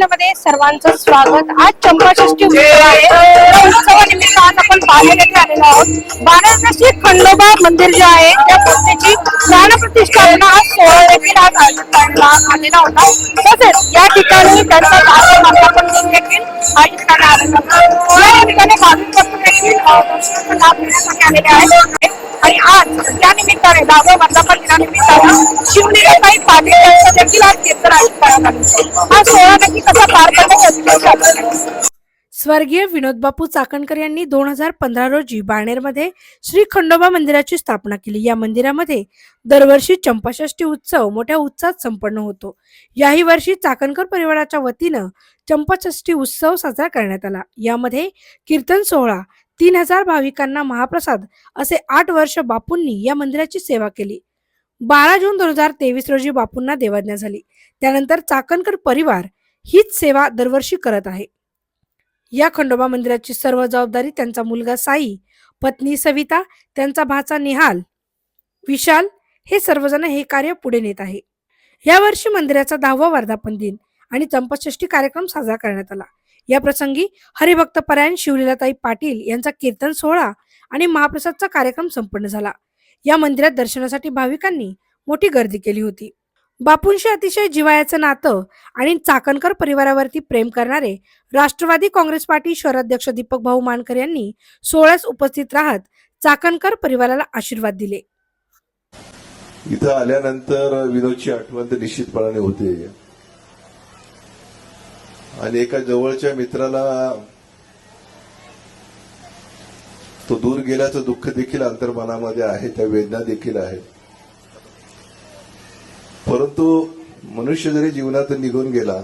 मध्ये सर्वांचं स्वागत. आज चंपाषष्ठी उत्सव आहे. उत्सवानिमित्त आज आपण येथे आलेलो आहोत. खंडोबा मंदिर जे आहे त्या संस्थेची प्राणप्रतिष्ठापना आज सोहळा देखील आज आलेला होता. तसेच या ठिकाणी त्यांचा देखील या ठिकाणी आलेला या ठिकाणी भाविक देखील लाभ घेण्यासाठी आलेले आहेत. आणि आज त्या निमित्ताने दहाव्या वर्धापन दिनानिमित्तानं शिवलिंगताई पाटील यांचं देखील आज केंद्र आयोजित करण्यात आले हा सोहळा कसा पार पडतो स्वर्गीय विनोदबापू चाकणकर यांनी दोन हजार पंधरा रोजी बाणेरमध्ये श्री खंडोबा मंदिराची स्थापना केली. या मंदिरामध्ये दरवर्षी चंपाषष्ठी उत्सव मोठ्या उत्साहात संपन्न होतो. याही वर्षी चाकणकर परिवाराच्या वतीनं चंपाषष्ठी उत्सव साजरा करण्यात आला. यामध्ये कीर्तन सोहळा तीन हजार भाविकांना महाप्रसाद असे आठ वर्ष बापूंनी या मंदिराची सेवा केली. बारा जून दोन हजार तेवीस रोजी बापूंना देवाज्ञा झाली. त्यानंतर चाकणकर परिवार हीच सेवा दरवर्षी करत आहे. या खंडोबा मंदिराची सर्व जबाबदारी त्यांचा मुलगा साई पत्नी सविता त्यांचा भाचा निहाल विशाल हे सर्वजण हे कार्य पुढे नेत आहे. यावर्षी मंदिराचा दहावा वर्धापन दिन आणि चंपाषष्ठी कार्यक्रम साजरा करण्यात आला. या प्रसंगी हरिभक्त परायण शिवलीलाताई पाटील यांचा कीर्तन सोहळा आणि महाप्रसादचा कार्यक्रम संपन्न झाला. या मंदिरात दर्शनासाठी भाविकांनी मोठी गर्दी केली होती. बापूंशी अतिशय जिवाळ्याचं नातं आणि चाकणकर परिवारावरती प्रेम करणारे राष्ट्रवादी काँग्रेस पार्टी शहराध्यक्ष दीपक भाऊ मानकर यांनी सोहळ्यास उपस्थित राहत चाकणकर परिवाराला आशीर्वाद दिले. इथं आल्यानंतर विनोदची आठवण तर निश्चितपणाने होते. आणि एका जवळच्या मित्राला तो दूर गेल्याचं दुःख देखील अंतर्मनामध्ये आहे त्या वेदना देखील आहेत. परंतु मनुष्य जरी जीवनात निघून गेला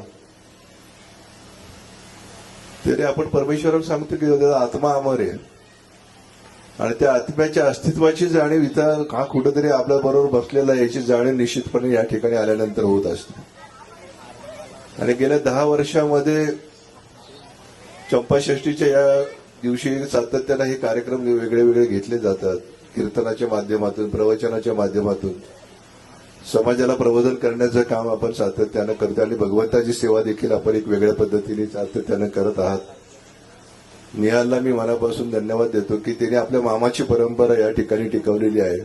तरी आपण परमेश्वराला सांगतो की आत्मा अमर आहे. आणि त्या आत्म्याच्या अस्तित्वाची जाणीव इथं का कुठंतरी आपल्या बरोबर बसलेला आहे याची जाणीव निश्चितपणे या ठिकाणी आल्यानंतर होत असते. आणि गेल्या दहा वर्षामध्ये चंपाषष्टीच्या या दिवशी सातत्यानं हे कार्यक्रम वेगळे वेगळे घेतले जातात. कीर्तनाच्या माध्यमातून प्रवचनाच्या माध्यमातून. समाजाला प्रबोधन करण्याचं काम आपण सातत्यानं करतो आणि भगवंताची सेवा देखील आपण एक वेगळ्या पद्धतीने सातत्यानं करत आहात. निहालला मी मनापासून धन्यवाद देतो की त्याने आपल्या मामाची परंपरा या ठिकाणी टिकवलेली आहे.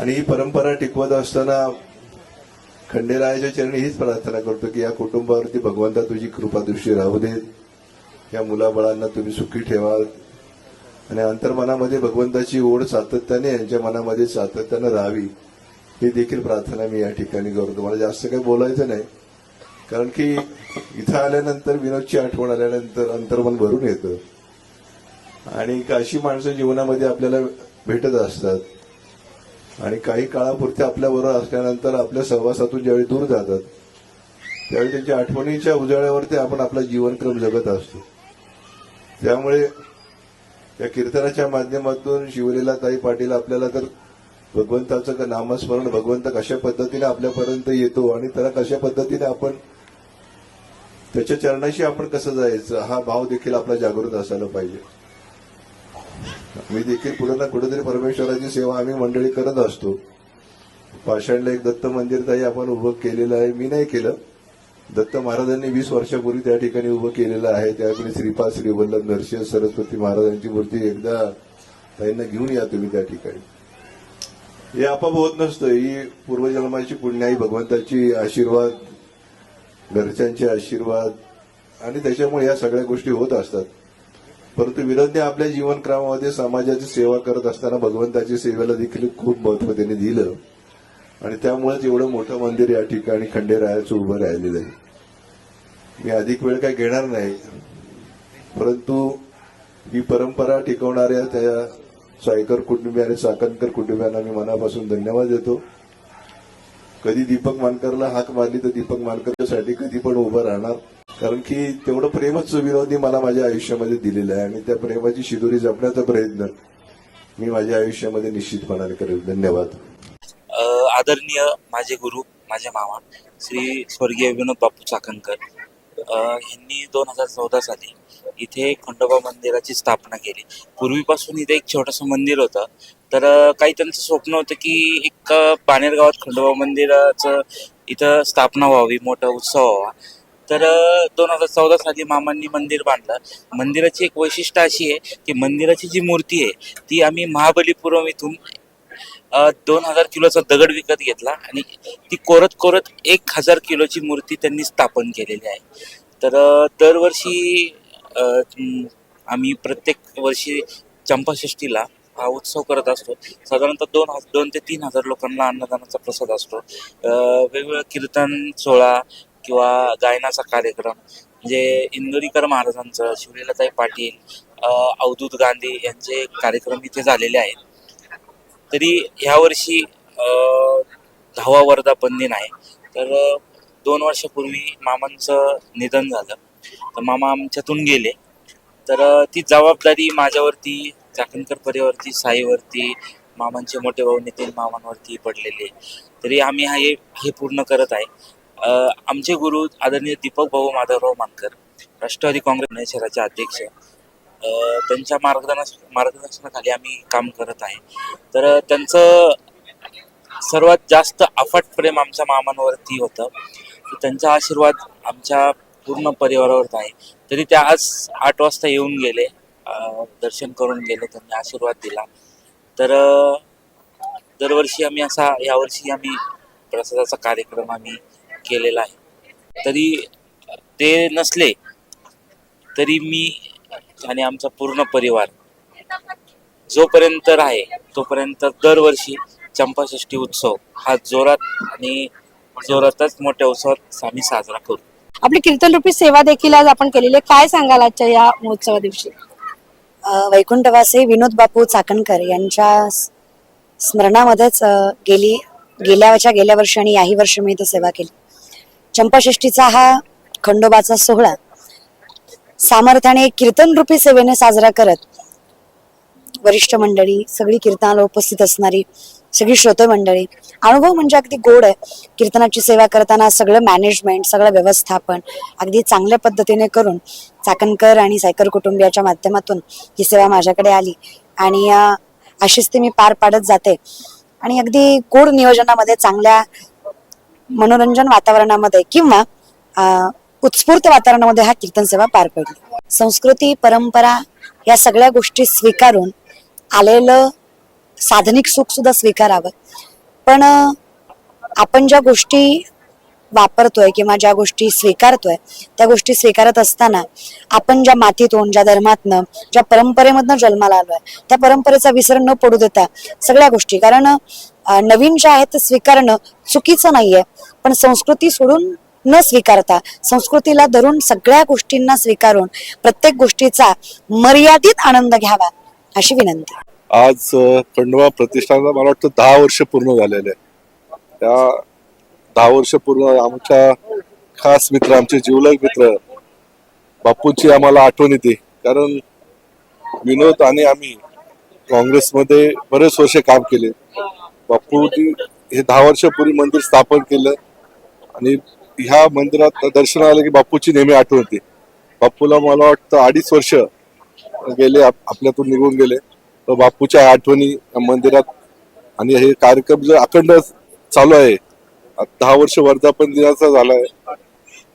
आणि ही परंपरा टिकवत असताना खंडेरायाच्या चरणी हीच प्रार्थना करतो की या कुटुंबावरती भगवंता तुझी कृपादृष्टी राहू देत. या मुलाबाळांना तुम्ही सुखी ठेवाल. आणि अंतर्मनामध्ये भगवंताची ओढ सातत्याने यांच्या मनामध्ये सातत्यानं राहावी. ही देखील प्रार्थना मी या ठिकाणी करतो. मला जास्त काही बोलायचं नाही. कारण की इथं आल्यानंतर विनोदची आठवण आल्यानंतर अंतर्मन भरून येतं. आणि अशी माणसं जीवनामध्ये आपल्याला भेटत असतात. आणि काही काळापुरते आपल्याबरोबर असल्यानंतर आपल्या सहवासातून ज्यावेळी दूर जातात त्यावेळी त्यांच्या आठवणीच्या उजाळ्यावरती आपण आपला जीवनक्रम जगत असतो. त्यामुळे या कीर्तनाच्या माध्यमातून शिवलीला ताई पाटील आपल्याला तर भगवंताचं नामस्मरण भगवंत कशा पद्धतीने आपल्यापर्यंत येतो आणि त्याला कशा पद्धतीने आपण त्याच्या चरणाशी आपण कसं जायचं हा भाव देखील आपला जागृत असायला पाहिजे. मी देखील कुठं ना कुठेतरी परमेश्वराची सेवा आम्ही मंडळी करत असतो. पाषाणला एक दत्त मंदिर ताई आपण उभं केलेलं आहे. मी नाही केलं. दत्त महाराजांनी वीस वर्षापूर्वी त्या ठिकाणी उभं केलेलं आहे. त्यावेळी श्रीपाद श्रीवल्लभ नरसिंह सरस्वती महाराजांची मूर्ती एकदा ताईंना घेऊन या तुम्ही त्या ठिकाणी. हे आपाप होत नसतं. ही पूर्वजन्माची पुण्याई भगवंताची आशीर्वाद घरच्यांचे आशीर्वाद आणि त्याच्यामुळे या सगळ्या गोष्टी होत असतात. परंतु विरोधने आपल्या जीवनक्रमामध्ये समाजाची सेवा करत असताना भगवंताची सेवेला देखील खूप महत्त्व त्यांनी दिलं. आणि त्यामुळेच एवढं मोठं मंदिर या ठिकाणी खंडेरायाचं उभं राहिलेलं आहे. मी अधिक वेळ काही घेणार नाही. परंतु ही परंपरा टिकवणाऱ्या त्या सायकर कुटुंबी आणि साकनकर कुटुंबियांना मी मनापासून धन्यवाद देतो. कधी दीपक मानकरला हाक मारली तर दीपक मानकरसाठी कधी पण उभं राहणार. कारण की तेवढं प्रेमच विनोदनी मला माझ्या आयुष्यामध्ये दिलेलं आहे आणि त्या प्रेमाची शिदोरी जपण्याचा प्रयत्न मी माझ्या आयुष्यामध्ये निश्चितपणाने करेल. धन्यवाद. आदरणीय माझे गुरु माझे मामा श्री स्वर्गीय विनोद बापू चाकणकर यांनी दोन हजार चौदा साली इथे खंडोबा मंदिराची स्थापना केली. पूर्वीपासून इथे एक छोटंसं मंदिर होतं. तर काही त्यांचं स्वप्न होतं की एक अ, पानेर गावात खंडोबा मंदिराचं इथं स्थापना व्हावी मोठा उत्सव व्हावा. तर दोन हजार चौदा साली मामांनी मंदिर बांधलं. मंदिराची एक वैशिष्ट्य अशी आहे की मंदिराची जी मूर्ती आहे ती आम्ही महाबलीपुरम इथून दोन हजार किलोचा दगड विकत घेतला आणि ती कोरत कोरत एक हजार किलोची मूर्ती त्यांनी स्थापन केलेली आहे. तर दरवर्षी आम्ही प्रत्येक वर्षी चंपाषष्ठीला हा उत्सव करत असतो. साधारणतः दोन हजार दोन ते तीन हजार लोकांना अन्नदानाचा प्रसाद असतो. वेगवेगळा वेगवेगळं कीर्तन सोहळा किंवा गायनाचा कार्यक्रम म्हणजे इंदोरीकर महाराजांचं शिवलीलाताई पाटील अवधूत गांधी यांचे कार्यक्रम इथे झालेले आहेत. तरी ह्या वर्षी दहावा वर्धापन दिन आहे. तर दोन वर्षापूर्वी मामांचं निधन झालं. तर मामा आमच्यातून गेले. तर ती जबाबदारी माझ्यावरती चाकणकर परिवारती साईवरती मामांचे मोठे भाऊ नितीन मामांवरती पडलेले तरी आम्ही हा हे हे पूर्ण करत आहे. आमचे गुरु आदरणीय दीपक भाऊ माधवराव मानकर राष्ट्रवादी काँग्रेस पुणे शहराचे अध्यक्ष त्यांच्या मार्गदर्श मार्गदर्शनाखाली आम्ही काम करत आहे. तर त्यांचं सर्वात जास्त अफाट प्रेम आमच्या मामांवरती होतं. त्यांचा आशीर्वाद आमच्या पूर्ण परिवारावर आहे तरी त्या आज आठ वाजता येऊन गेले. दर्शन करून गेले त्यांनी आशीर्वाद दिला. तर दरवर्षी आम्ही असा यावर्षी आम्ही प्रसादाचा कार्यक्रम आम्ही केलेला आहे. तरी ते नसले तरी मी आणि आमचा पूर्ण परिवार जोपर्यंत आहे तोपर्यंत दरवर्षी चंपाषष्ठी उत्सव हा जोरात आणि जोरातच मोठ्या उत्सवात आम्ही साजरा करू. आपली कीर्तन रूपी सेवा देखील आज आपण केलेली आहे. काय सांगाल आजच्या या महोत्सवा दिवशी? वैकुंठवासी विनोद बापू चाकणकर यांच्या स्मरणामध्येच गेली गेली गेल्याच्या गेल्या वर्षी आणि याही वर्षी मी इथे सेवा केली. चंपाषष्ठीचा हा खंडोबाचा सोहळा सामर्थ्याने कीर्तन रूपी सेवेने साजरा करत वरिष्ठ मंडळी सगळी कीर्तनाला उपस्थित असणारी सगळी श्रोते मंडळी. अनुभव म्हणजे अगदी गोड आहे. कीर्तनाची सेवा करताना सगळं मॅनेजमेंट सगळं व्यवस्थापन अगदी चांगल्या पद्धतीने करून चाकणकर आणि सायकर कुटुंबियाच्या माध्यमातून ही सेवा माझ्याकडे आली. आणि अशीच ती मी पार पाडत जाते. आणि अगदी गोड नियोजनामध्ये चांगल्या मनोरंजन वातावरणामध्ये किंवा उत्स्फूर्त वातावरणामध्ये हा कीर्तन सेवा पार पडली. संस्कृती परंपरा या सगळ्या गोष्टी स्वीकारून आलेलं साधनिक सुख सुद्धा स्वीकारावं. पण आपण ज्या गोष्टी वापरतोय किंवा ज्या गोष्टी स्वीकारतोय त्या गोष्टी स्वीकारत असताना आपण ज्या मातीतून ज्या धर्मातनं ज्या परंपरेमधनं जन्माला आलोय त्या परंपरेचा विसर न पडू देता सगळ्या गोष्टी. कारण नवीन ज्या आहेत ते स्वीकारणं चुकीचं नाहीये. पण संस्कृती सोडून न स्वीकारता संस्कृतीला धरून सगळ्या गोष्टींना स्वीकारून प्रत्येक गोष्टीचा मर्यादित आनंद घ्यावा अशी विनंती. आज अ, खंडोबा प्रतिष्ठानला मला वाटतं दहा वर्ष पूर्ण झालेले आहे त्या दहा वर्ष पूर्ण आमच्या खास मित्र आमचे जीवलग मित्र बापूची आम्हाला आठवण येते. कारण विनोद आणि आम्ही काँग्रेसमध्ये बरेच वर्ष काम केले. बापूजी हे दहा वर्षापूर्वी मंदिर स्थापन केलं आणि ह्या मंदिरात दर्शनाला आलं की बापूची नेहमी आठवण येते. बापूला मला वाटतं अडीच वर्ष गेले आप- आपल्यातून निघून गेले. बापूच्या आठवणी या मंदिरात. आणि हे कार्यक्रम जो अखंड चालू आहे दहा वर्ष वर्धापन दिनाचा आहे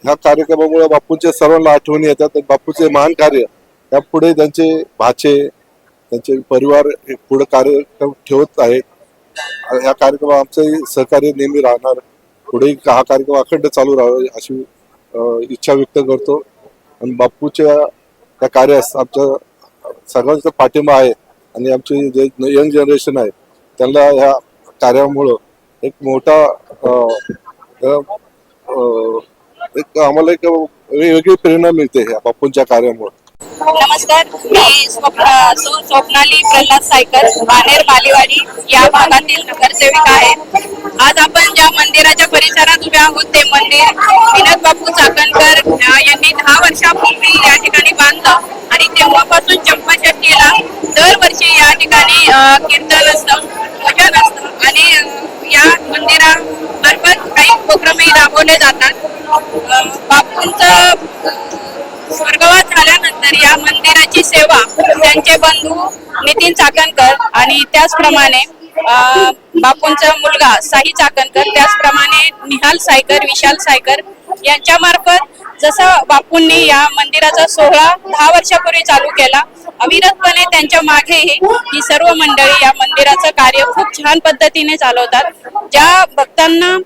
ह्या कार्यक्रमामुळे बापूंच्या सर्वांना आठवणी येतात बापूचे महान कार्य यापुढे त्यांचे भाचे त्यांचे परिवार हे पुढे कार्यक्रम ठेवत आहेत. ह्या कार्यक्रम आमचंही सहकार्य नेहमी राहणार. पुढे हा कार्यक्रम अखंड चालू राहावा अशी इच्छा व्यक्त करतो. आणि बापूच्या त्या कार्यास आमच्या सर्वांचा पाठिंबा आहे. आणि आमचे जे यंग जनरेशन आहे त्यांना ह्या कार्यामुळं एक मोठा एक आम्हाला एक वेगळी प्रेरणा मिळते ह्या बापूंच्या कार्यामुळे. नमस्कार मी स्वप्नाली प्रल्हाद सायकर बाहेर मालेवाडी या भागातील नगरसेविका आहे. आज आपण ज्या मंदिराच्या परिसरात उभे आहोत ते मंदिर विनोद बापू चाकणकर यांनी दहा वर्षापूर्वी या ठिकाणी बांधलं आणि तेव्हापासून चंपाषष्टीला दरवर्षी या ठिकाणी कीर्तन असतं भजन असतं आणि या मंदिरामार्फत काही उपक्रमही राबवले जातात. बापूंचं स्वर्गवास झाल्यानंतर या मंदिराची सेवा त्यांचे बंधू नितीन चाकणकर आणि त्याचप्रमाणे बापूंचा मुलगा साई चाकणकर त्याचप्रमाणे निहाल सायकर विशाल सायकर यांच्या मार्फत जसं बापूंनी या मंदिराचा सोहळा दहा वर्षापूर्वी चालू केला अविरतपणे त्यांच्या मागेही ही सर्व मंडळी या मंदिराचं कार्य खूप छान पद्धतीने चालवतात. ज्या भक्तांना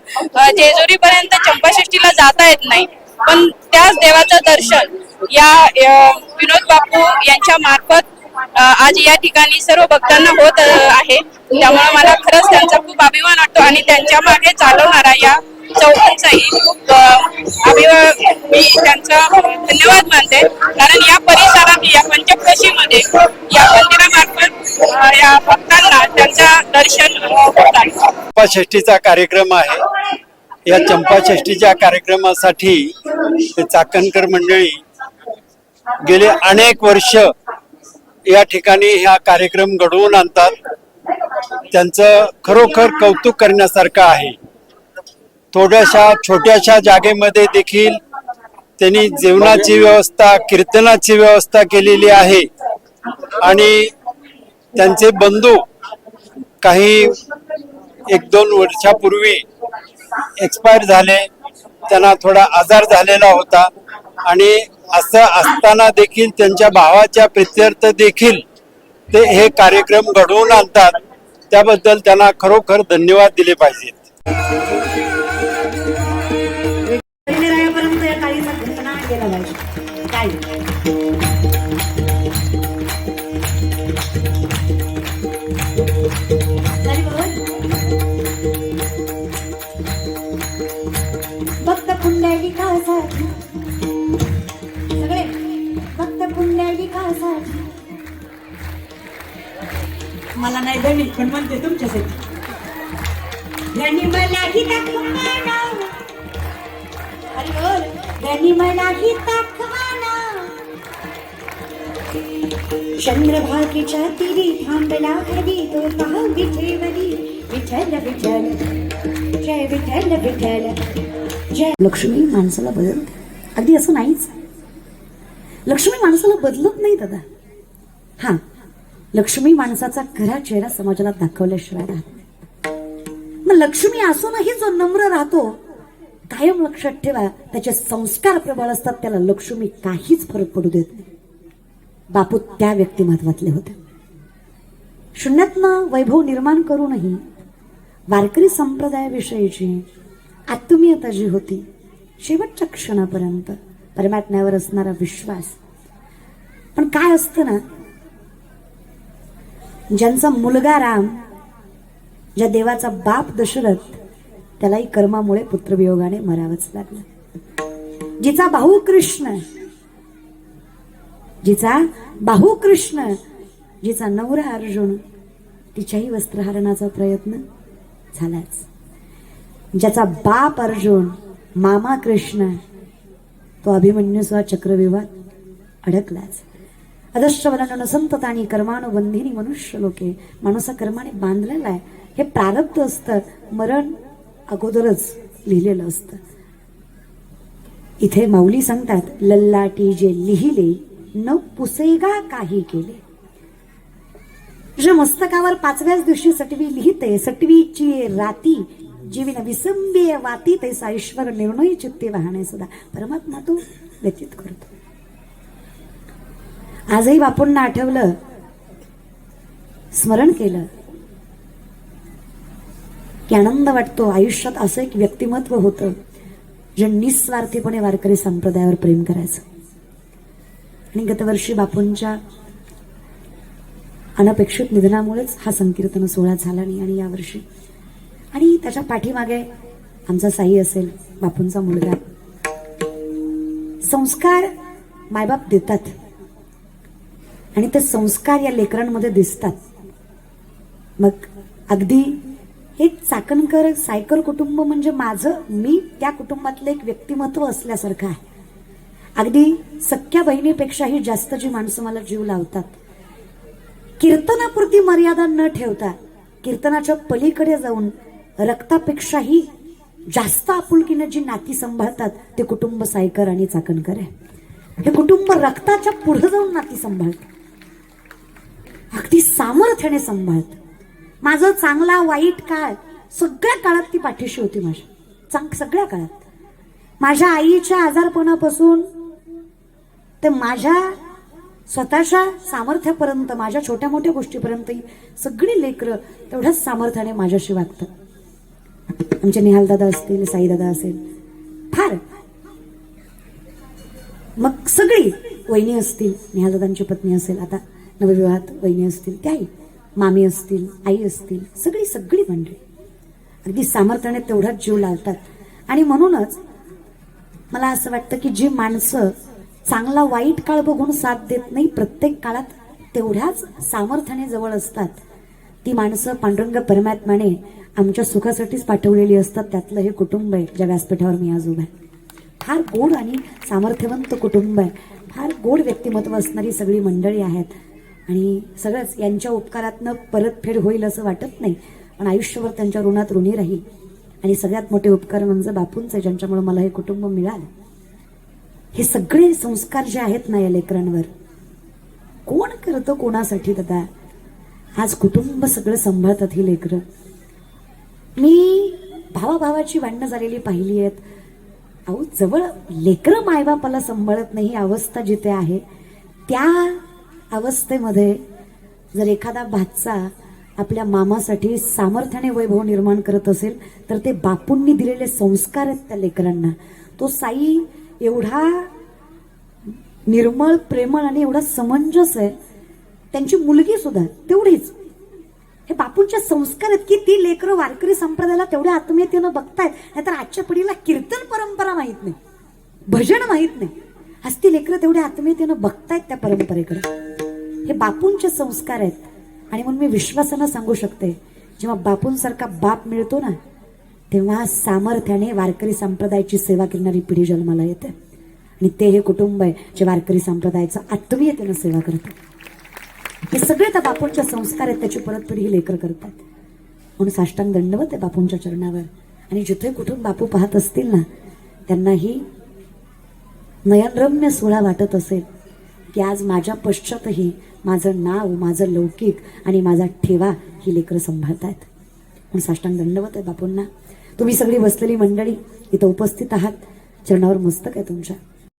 जेजुरीपर्यंत चंपाषष्टीला जाता येत नाही पण त्याच देवाचं दर्शन या विनोद बापू यांच्या मार्फत आज या ठिकाणी सर्व भक्तांना होत आहे. त्यामुळे मला खरंच त्यांचा खूप अभिमान वाटतो आणि त्यांच्या मागे चालवणारा या चौघांचाही खूप अभिमान मी त्यांचा धन्यवाद मानते. कारण या परिसरात या पंचक्रोशीमध्ये या मंदिरामार्फत या भक्तांना त्यांचा दर्शन होत आहे चंपाषष्ठीचा कार्यक्रम आहे. या चंपाषष्टीच्या कार्यक्रमासाठी चाकणकर मंडळी गेले अनेक वर्ष या ठिकाणी हा कार्यक्रम घडवून आणतात. त्यांचं खरोखर कौतुक करण्यासारखं आहे. थोड्याशा छोट्याशा जागेमध्ये देखील त्यांनी जेवणाची व्यवस्था कीर्तनाची व्यवस्था केलेली आहे. आणि त्यांचे बंधू काही एक दोन वर्षापूर्वी एक्सपायर झाले. त्यांना थोडा आजार झालेला होता. आणि असं असताना देखील त्यांच्या भावाच्या प्रित्यर्थ देखील ते हे कार्यक्रम घडवून आणतात. त्याबद्दल त्यांना खरोखर धन्यवाद दिले पाहिजेत. बोल त्यांनी मलाही दाखवाना चंद्रभागेच्या तिरी थांबला हरी तो पहा विठेवरी विठ्ठल विठ्ठल. जय विठ्ठल विठ्ठल. जय. लक्ष्मी माणसाला बदलते. अगदी असं नाहीच. लक्ष्मी माणसाला बदलत नाही दादा. हा. लक्ष्मी माणसाचा खरा चेहरा समाजाला दाखवल्याशिवाय राहत मग लक्ष्मी असूनही जो नम्र राहतो कायम लक्षात ठेवा त्याचे संस्कार प्रबळ असतात त्याला लक्ष्मी काहीच फरक पडू देत नाही. बापू त्या व्यक्तिमत्वातले होते. शून्यातनं वैभव निर्माण करूनही वारकरी संप्रदायाविषयीची आत्मीयता जी होती शेवटच्या क्षणापर्यंत परमात्म्यावर असणारा विश्वास. पण काय असतं ना? ज्यांचा मुलगा राम ज्या देवाचा बाप दशरथ त्यालाही कर्मामुळे पुत्रवियोगाने मरावंच लागलं. जिचा भाऊ कृष्ण जिचा भाऊ कृष्ण जिचा नवरा अर्जुन तिच्याही वस्त्रहरणाचा प्रयत्न झालाच. ज्याचा बाप अर्जुन मामा कृष्ण तो अभिमन्यूचा चक्रव्यूहात अडकलाच. अदर्शवलन संततानी कर्मानुबंधिनी मनुष्य लोके माणूसा कर्माने बांधलेला आहे हे प्रारब्ध असतं मरण अगोदरच लिहिलेलं असतं. इथे माऊली सांगतात लल्लाटी जे लिहिले न पुसेगा काही केले. जे मस्तकावर पाचव्याच दिवशी सटवी लिहिते सटवीची राती जीवन विसंबीय वाती तैसा ईश्वर निर्णय चित्ते वाहणे सुद्धा परमात्मा तो व्यतीत करतो. आजही बापूंना आठवलं स्मरण केलं की आनंद वाटतो. आयुष्यात असं एक व्यक्तिमत्व होतं जे निस्वार्थीपणे वारकरी संप्रदायावर प्रेम करायचं. आणि गतवर्षी बापूंच्या अनपेक्षित निधनामुळेच हा संकीर्तन सोहळा झाला नाही. आणि यावर्षी आणि त्याच्या पाठीमागे आमचा साई असेल बापूंचा मुलगा. संस्कार मायबाप देतात. आणि ते संस्कार या लेकरांमध्ये दिसतात. मग अगदी हे चाकणकर सायकर कुटुंब म्हणजे माझं. मी त्या कुटुंबातलं एक व्यक्तिमत्व असल्यासारखं आहे. अगदी सख्या बहिणीपेक्षाही जास्त जी माणसं मला जीव लावतात. कीर्तनापुरती मर्यादा न ठेवता कीर्तनाच्या पलीकडे जाऊन रक्तापेक्षाही जास्त आपुलकीनं जी नाती सांभाळतात ते कुटुंब सायकर आणि चाकणकर आहे. हे कुटुंब रक्ताच्या पुढे जाऊन नाती सांभाळत. अगदी सामर्थ्याने सांभाळतं. माझं चांगला वाईट काळ सगळ्या काळात ती पाठीशी होती माझ्या चांग सगळ्या काळात. माझ्या आईच्या आजारपणापासून ते माझ्या स्वतःच्या सामर्थ्यापर्यंत माझ्या छोट्या मोठ्या गोष्टीपर्यंतही सगळी लेकरं तेवढ्याच सामर्थ्याने माझ्याशी वागतात. आमचे निहालदादा असतील साईदादा असेल फार. मग सगळी वहिनी असतील निहालदादांची पत्नी असेल आता नवविवाहात वहिनी असतील त्याही. मामी असतील आई असतील सगळी सगळी मंडळी. अगदी सामर्थ्याने तेवढाच जीव लावतात. आणि म्हणूनच मला असं वाटतं की जी माणसं चांगला वाईट काळ बघून साथ देत नाही प्रत्येक काळात तेवढ्याच सामर्थ्याने जवळ असतात. ती माणसं पांडुरंग परमात्माने आमच्या सुखासाठीच पाठवलेली असतात. त्यातलं हे कुटुंब आहे ज्या व्यासपीठावर मी आज उभा आहे. फार गोड आणि सामर्थ्यवंत कुटुंब आहे. फार गोड व्यक्तिमत्व असणारी सगळी मंडळी आहेत. आणि सगळंच यांच्या उपकारातनं परतफेड होईल असं वाटत नाही. पण आयुष्यभर त्यांच्या ऋणात ऋणी राहील. आणि सगळ्यात मोठे उपकार म्हणजे बापूंचे ज्यांच्यामुळे मला हे कुटुंब मिळालं. हे सगळे संस्कार जे आहेत ना या लेकरांवर कोण करतं कोणासाठी दादा? आज कुटुंब सगळं सांभाळतात ही लेकरं. मी भावाभावाची भांडणं झालेली पाहिली आहेत. अहो जवळ लेकरं मायबापाला सांभाळत नाही ही अवस्था जिथे आहे त्या अवस्थेमध्ये जर एखादा भाचा आपल्या मामासाठी सामर्थ्याने वैभव निर्माण करत असेल तर ते बापूंनी दिलेले संस्कार आहेत त्या लेकरांना. तो साई एवढा निर्मळ प्रेमळ आणि एवढा समंजस आहे. त्यांची मुलगी सुद्धा तेवढीच. हे बापूंच्या संस्कार आहेत की ती लेकरं वारकरी संप्रदायाला तेवढ्या आत्मीयतेनं बघतायत नाहीतर आजच्या पिढीला कीर्तन परंपरा माहीत नाही भजन माहीत नाही. हस्ती लेकरं तेवढ्या आत्मीयतेनं बघतायत त्या परंपरेकडे. हे बापूंचे संस्कार आहेत. आणि म्हणून मी विश्वासानं सांगू शकते जेव्हा बापूंसारखा बाप मिळतो ना तेव्हा सामर्थ्याने वारकरी संप्रदायाची सेवा करणारी पिढी जन्माला येते. आणि ते हे कुटुंब आहे जे वारकरी संप्रदायाचं आत्मीयतेनं सेवा करतात हे सगळे त्या बापूंच्या संस्कार आहेत त्याची परतफेड ही लेकर करतात. म्हणून साष्टांग दंडवत आहे बापूंच्या चरणावर. आणि जिथे कुठून बापू पाहत असतील ना त्यांनाही नयनरम्य सोहळा वाटत असेल की आज माझ्या पश्चातही माझं नाव माझं लौकिक आणि माझा ठेवा ही लेकरं सांभाळतायत. म्हणून साष्टांग दंडवत आहे बापूंना. तुम्ही सगळी बसलेली मंडळी इथं उपस्थित आहात. चरणावर मस्तक आहे तुमच्या.